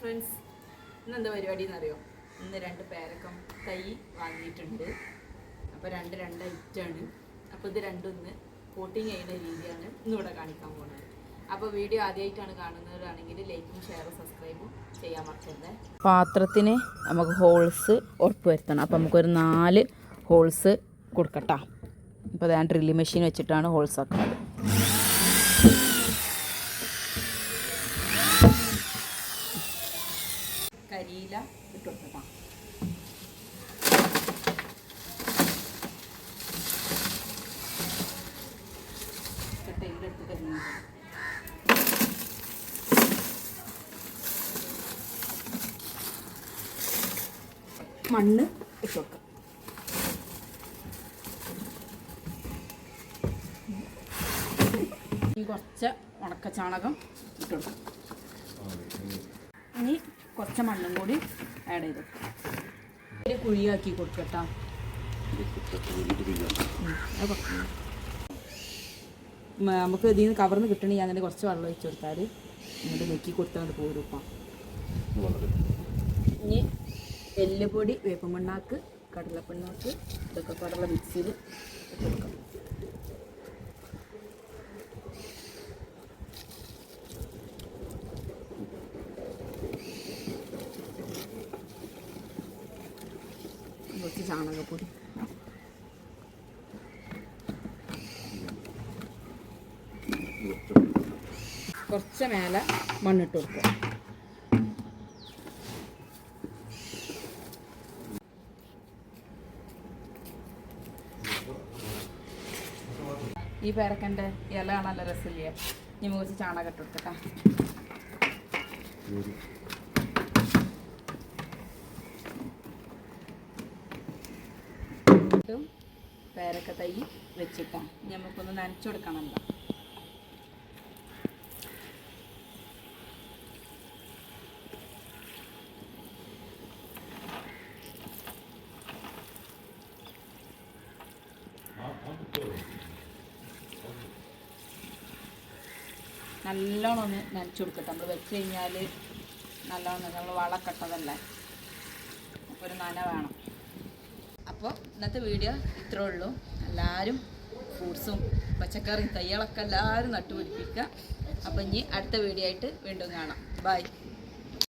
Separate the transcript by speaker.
Speaker 1: Friends ഇന്ന് എന്താ പരിപാടി എന്നറിയോ ഇന്ന് രണ്ട് പേരക്കം തൈ വാങ്ങിയിട്ടുണ്ട്. അപ്പോൾ രണ്ട് രണ്ട് ഐറ്റാണ് അപ്പോൾ ഇത് രണ്ടും ഇന്ന് കോട്ടിങ് ചെയ്യുന്ന രീതിയാണ് ഇന്നിവിടെ കാണിക്കാൻ പോകുന്നത് അപ്പോൾ വീഡിയോ ആദ്യമായിട്ടാണ് കാണുന്നവരാണെങ്കിൽ ലൈക്കും ഷെയറും സബ്സ്ക്രൈബും ചെയ്യാൻ മറക്കരുത്. പാത്രത്തിന് നമുക്ക് ഹോൾസ് ഉറപ്പ് വരുത്തണം. അപ്പോൾ നമുക്കൊരു നാല് ഹോൾസ് കൊടുക്കട്ടാ. അപ്പോൾ ഞാൻ ഡ്രില്ലിംഗ് മെഷീൻ വെച്ചിട്ടാണ് ഹോൾസ് ആക്കുന്നത്. കരിയില ഇട്ട് കൊടുക്കാം മണ്ണ് ഇട്ട് കൊടുക്കാം. കുറച്ച് ഉണക്ക ചാണകം കൊടുക്കാം. ഇനി കുറച്ച് മണ്ണും കൂടി ആഡ് ചെയ്ത്. ഒരു കുഴിയാക്കി കൊടുക്കട്ടാ. നമുക്ക് ഇതിൽ നിന്ന് കവർന്ന് കിട്ടണമെങ്കിൽ അങ്ങനെ കുറച്ച് വെള്ളം ഒഴിച്ച് കൊടുത്താൽ ഇങ്ങോട്ട് നെക്കി കൊടുത്താൽ പോരും ഉപ്പ. ഇനി എല്ലുപൊടി വേപ്പമണ്ണാക്ക് കടലപ്പിണ്ണാക്ക് ഇതൊക്കെ കടല മിക്സിയിൽ കൊടുക്കാം. കുറച്ച് ചാണകപ്പൊടി. കുറച്ച് മേലെ മണ്ണിട്ട് കൊടുക്കുക. ഈ പേരക്കന്റെ ഇല രസമില്ലേ? ഇനി കുറച്ച് ചാണകം ഇട്ട് ഇട്ടും പേരക്ക തൈ വെച്ചിട്ടാ ഇനി നമുക്കൊന്ന് നനച്ചു കൊടുക്കണമല്ലോ നല്ലോണം ഒന്ന് നനച്ചു കൊടുക്കട്ടെ. നമ്മൾ വെച്ച് കഴിഞ്ഞാൽ നല്ലോണം നമ്മൾ വളക്കട്ടതല്ലേ? അപ്പോൾ ഒരു നന വേണം. അപ്പോൾ ഇന്നത്തെ വീഡിയോ ഇത്രേ ഉള്ളൂ. എല്ലാവരും ഫ്രൂട്ട്സും പച്ചക്കറിയും തയ്യളൊക്കെ എല്ലാവരും നട്ടുപിടിപ്പിക്കുക. അപ്പം ഇനി അടുത്ത വീഡിയോ ആയിട്ട് വീണ്ടും കാണാം. ബൈ